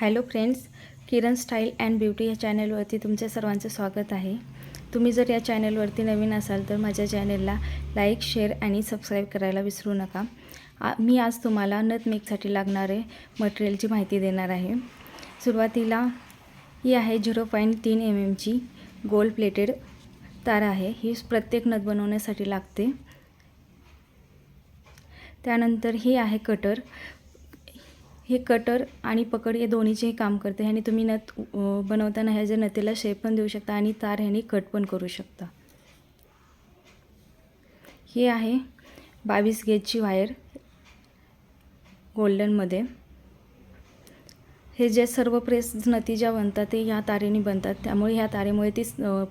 Hello friends Kiran style and beauty या चॅनलवरती तुमच्या सर्वांचं स्वागत आहे. तुम्ही जर या चॅनलवरती नवीन असाल तर माझ्या चॅनलला लाईक शेअर आणि सबस्क्राईब करायला विसरू नका. आ मी आज तुम्हाला नथ मेकसाठी लागणारे मटेरियलची माहिती देणार आहे. सुरुवातीला ही आहे झिरो पॉईंट तीन एम एमची गोल्ड प्लेटेड तार आहे. ही प्रत्येक नथ बनवण्यासाठी लागते. त्यानंतर ही आहे कटर. हे कटर आणि पकड हे दोन्हीचेही काम करते ह्याने तुम्ही नथ बनवताना ह्या ज्या नथीला शेप पण देऊ शकता आणि तार ह्याने कट पण करू शकता. हे आहे बावीस गेजची वायर गोल्डनमध्ये हे जे सर्व प्रेस नथी ज्या बनतात ते ह्या तारेने बनतात. त्यामुळे ह्या तारेमुळे ती अ,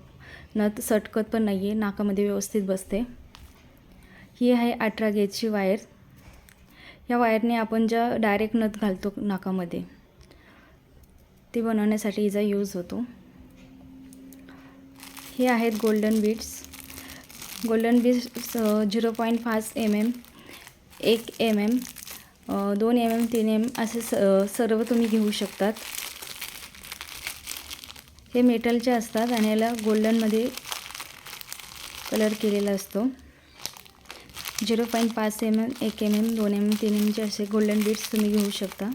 नथ सटकत पण नाही आहे नाकामध्ये व्यवस्थित बसते. ही आहे अठरा गेजची वायर या वायरने आपण ज्या डायरेक्ट नथ घालतो नाकामध्ये ती बनवण्यासाठी हिचा यूज होतो. हे आहेत golden beads golden beads zero point पाच एम एम एक एम एम दोन एम एम तीन एम असे स सर्व तुम्ही घेऊ शकतात. हे मेटलचे असतात आणि याला गोल्डनमध्ये कलर केलेला असतो. झिरो पॉईंट पाच एम एम एक एम एम दोन एम एम तीन एमचे असे गोल्डन बीट्स तुम्ही घेऊ शकता.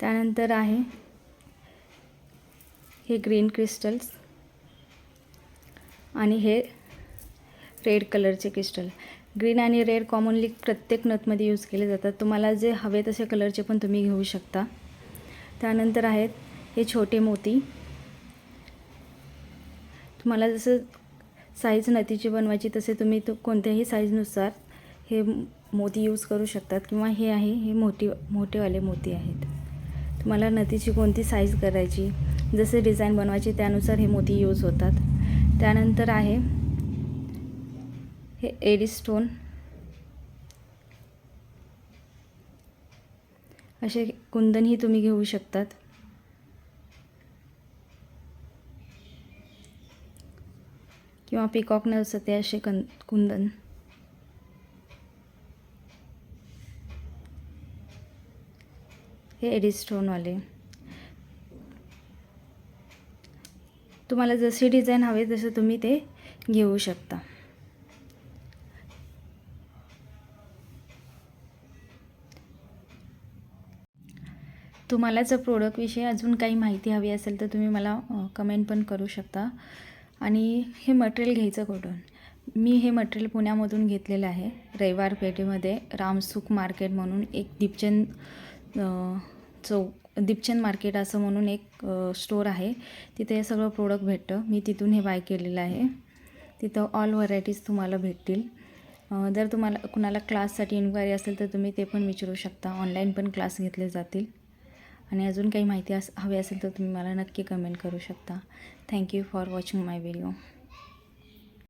त्यानंतर आहे हे ग्रीन क्रिस्टल्स आणि हे रेड कलरचे क्रिस्टल ग्रीन आणि रेड कॉमनली प्रत्येक नथमध्ये यूज केले जातात. तुम्हाला जे हवे तसे कलरचे पण तुम्ही घेऊ शकता. त्यानंतर आहेत हे छोटे मोती. तुम्हाला जसं साईज नतीची बनवायची तसे तुम्ही तो कोणत्याही साईजनुसार हे मोती यूज करू शकतात किंवा हे आहे हे मोठी मोठेवाले मोती आहेत. तुम्हाला नतीची कोणती साईज करायची जसे डिझाईन बनवायची त्यानुसार हे मोती यूज होतात. त्यानंतर आहे हे एडी स्टोन असे कुंदनही तुम्ही घेऊ शकतात. किंवा पिकॉक नसते असे कं कुंदन. हे एडी स्टोनवाले तुम्हाला जशी डिझाईन हवे तसं तुम्ही ते घेऊ शकता. तुम्हाला जर प्रोडक्टविषयी अजून काही माहिती हवी असेल तर तुम्ही मला कमेंट पण करू शकता. आणि हे मटेरियल घ्यायचं कुठून? मी हे मटेरियल पुण्यामधून घेतलेलं आहे रविवार पेठेमध्ये रामसुख मार्केट म्हणून एक दीपचंद चौक दीपचंद मार्केट असं म्हणून एक स्टोर आहे. तिथे हे सगळं प्रोडक्ट भेटतं. मी तिथून हे बाय केलेलं आहे. तिथं ऑल व्हरायटीज तुम्हाला भेटतील. जर तुम्हाला कुणाला क्लाससाठी इन्क्वायरी असेल तर तुम्ही ते पण विचारू शकता. ऑनलाईन पण क्लास घेतले जातील. आणि अजून काही माहिती अस हवी असेल तर तुम्ही मला नक्की कमेंट करू शकता. Thank you for watching my video